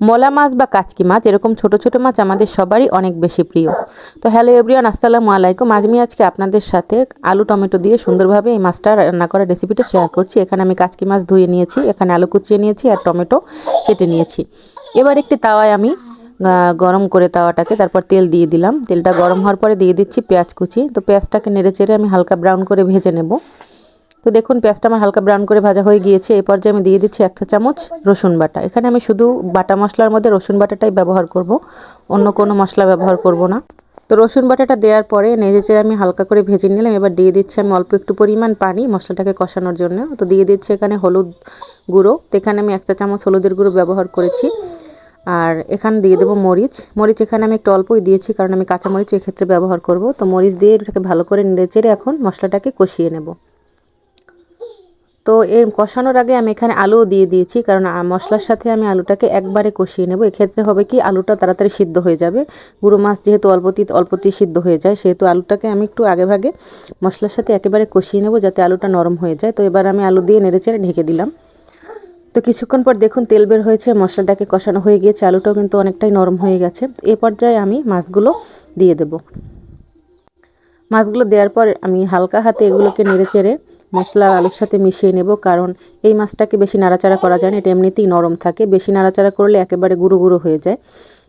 মোলা মাছ বা কাচকি মাছ, এরকম ছোট ছোট মাছ আমাদের সবারই অনেক বেশি প্রিয়। তো হ্যালো এভরিওয়ান আসসালামু আলাইকুম। আমি আজকে আপনাদের সাথে আলু টমেটো দিয়ে সুন্দরভাবে এই মাছটা রান্না করার রেসিপিটা শেয়ার করছি। এখানে আমি কাচকি মাছ ধুয়ে নিয়েছি, এখানে আলু কুচিয়ে নিয়েছি আর টমেটো কেটে নিয়েছি। এবার একটি তাওয়ায় আমি গরম করে তাওয়াটাকে তারপর তেল দিয়ে দিলাম। তেলটা গরম হওয়ার পরে দিয়ে দিচ্ছি পেঁয়াজ কুচি। তো পেঁয়াজটাকে নেড়ে চেড়ে আমি হালকা ব্রাউন করে ভেজে নেব। তো দেখুন, পেঁয়াজটা আমার হালকা ব্রাউন করে ভাজা হয়ে গিয়েছে। এই পর্যায়ে আমি দিয়ে দিচ্ছি এক চা চামচ রসুন বাটা। এখানে আমি শুধু বাটা মশলার মধ্যে রসুন বাটাটাই ব্যবহার করব। অন্য কোনো মশলা ব্যবহার করব না। তো রসুন বাটাটা দেওয়ার পরে নেড়ে চেড়ে আমি হালকা করে ভেজে নিলাম। এবার দিয়ে দিচ্ছি আমি অল্প একটু পরিমাণ পানি মশলাটাকে কষানোর জন্য। তো দিয়ে দিচ্ছি এখানে হলুদ গুঁড়ো। তো এখানে আমি এক চা চামচ হলুদের গুঁড়ো ব্যবহার করেছি। আর এখানে দিয়ে দেবো মরিচ। মরিচ এখানে আমি একটু অল্পই দিয়েছি কারণ আমি কাঁচা মরিচ এক্ষেত্রে ব্যবহার করব। তো মরিচ দিয়ে এটাকে ভালো করে নেড়ে চেড়ে এখন মশলাটাকে কষিয়ে নেব। তো এর কষানোর আগে আমি এখানে আলুও দিয়ে দিয়েছি, কারণ মশলার সাথে আমি আলুটাকে একবারে কষিয়ে নেব। এক্ষেত্রে হবে কি, আলুটা তাড়াতাড়ি সিদ্ধ হয়ে যাবে। গুঁড়ো মাছ যেহেতু অল্পতি অল্পতি সিদ্ধ হয়ে যায়, সেহেতু আলুটাকে আমি একটু আগে ভাগে মশলার সাথে একেবারে কষিয়ে নেব যাতে আলুটা নরম হয়ে যায়। তো এবার আমি আলু দিয়ে নেড়েচেড়ে ঢেকে দিলাম। তো কিছুক্ষণ পর দেখুন তেল বের হয়েছে, মশলাটাকে কষানো হয়ে গিয়েছে, আলুটাও কিন্তু অনেকটাই নরম হয়ে গেছে। এ পর্যায়ে আমি মাছগুলো দিয়ে দেব। মাছগুলো দেওয়ার পর আমি হালকা হাতে এগুলোকে নেড়ে চেড়ে মশলা আলুর সাথে মিশিয়ে নেব, কারণ এই মাছটাকে বেশি নাড়াচাড়া করা যায় না, এটা এমনিতেই নরম থাকে। বেশি নাড়াচাড়া করলে একেবারে গুঁড়ো গুঁড়ো হয়ে যায়।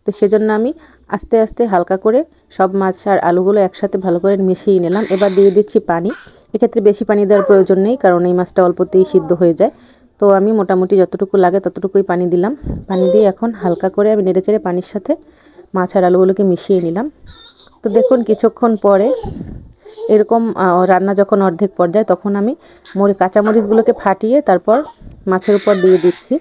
তো সেজন্য আমি আস্তে আস্তে হালকা করে সব মাছ আর আলুগুলো একসাথে ভালো করে মিশিয়ে নিলাম। এবার দিয়ে দিচ্ছি পানি। এক্ষেত্রে বেশি পানি দেওয়ার প্রয়োজন নেই, কারণ এই মাছটা অল্পতেই সিদ্ধ হয়ে যায়। তো আমি মোটামুটি যতটুকু লাগে ততটুকুই পানি দিলাম। পানি দিয়ে এখন হালকা করে আমি নেড়ে চেড়ে পানির সাথে মাছ আর আলুগুলোকে মিশিয়ে নিলাম। তো দেখুন, কিছুক্ষণ পরে এরকম রান্না যখন অর্ধেক পর্যায়ে, তখন আমি মরি, কাঁচামরিচগুলোকে ফাটিয়ে তারপর মাছের উপর দিয়ে দিচ্ছি।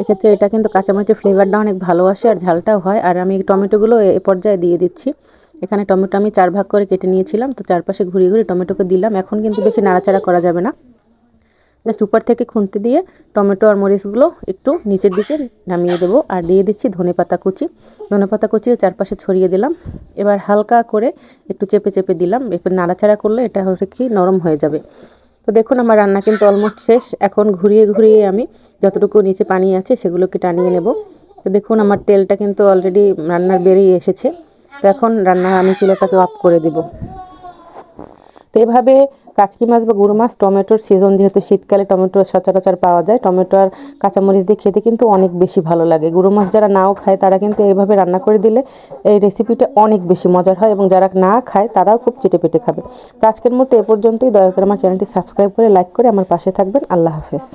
এক্ষেত্রে এটা কিন্তু কাঁচামরিচের ফ্লেভারটা অনেক ভালো আসে আর ঝালটাও হয়। আর আমি টমেটোগুলো এ পর্যায়ে দিয়ে দিচ্ছি। এখানে টমেটো আমি চার ভাগ করে কেটে নিয়েছিলাম, তো চারপাশে ঘুরিয়ে ঘুরিয়ে টমেটোকে দিলাম। এখন কিন্তু বেশি নাড়াচাড়া করা যাবে না। জাস্ট উপর থেকে খুন্তি দিয়ে টমেটো আর মরিচগুলো একটু নিচের দিকে নামিয়ে দেবো। আর দিয়ে দিচ্ছি ধনে পাতা কুচি। ধনে পাতা কুচি চারপাশে ছড়িয়ে দিলাম। এবার হালকা করে একটু চেপে চেপে দিলাম। এবার নাড়াচাড়া করলে এটা হচ্ছে কি নরম হয়ে যাবে। তো দেখুন আমার রান্না কিন্তু অলমোস্ট শেষ। এখন ঘুরিয়ে ঘুরিয়ে আমি যতটুকু নিচে পানি আছে সেগুলোকে টানিয়ে নেব। তো দেখুন আমার তেলটা কিন্তু অলরেডি রান্নার বেরিয়ে এসেছে। তো এখন রান্না আমি চুলাটাকে অফ করে দেব। তো এভাবে কাচকি মাছ বা গুঁড়ো মাছ, টমেটোর সিজন যেহেতু শীতকালে টমেটো সচরাচর পাওয়া যায় টমেটো আর কাঁচামরিচ দিয়ে খেতে কিন্তু অনেক বেশি ভালো লাগে। গুঁড়ো মাছ যারা নাও খায়, তারা কিন্তু এইভাবে রান্না করে দিলে এই রেসিপিটা অনেক বেশি মজার হয় এবং যারা না খায়, তারাও খুব চেটে পেটে খাবে। তো আজকের মতো এ পর্যন্তই। দয়া করে আমার চ্যানেলটি সাবস্ক্রাইব করে লাইক করে আমার পাশে থাকবেন। আল্লাহ হাফেজ।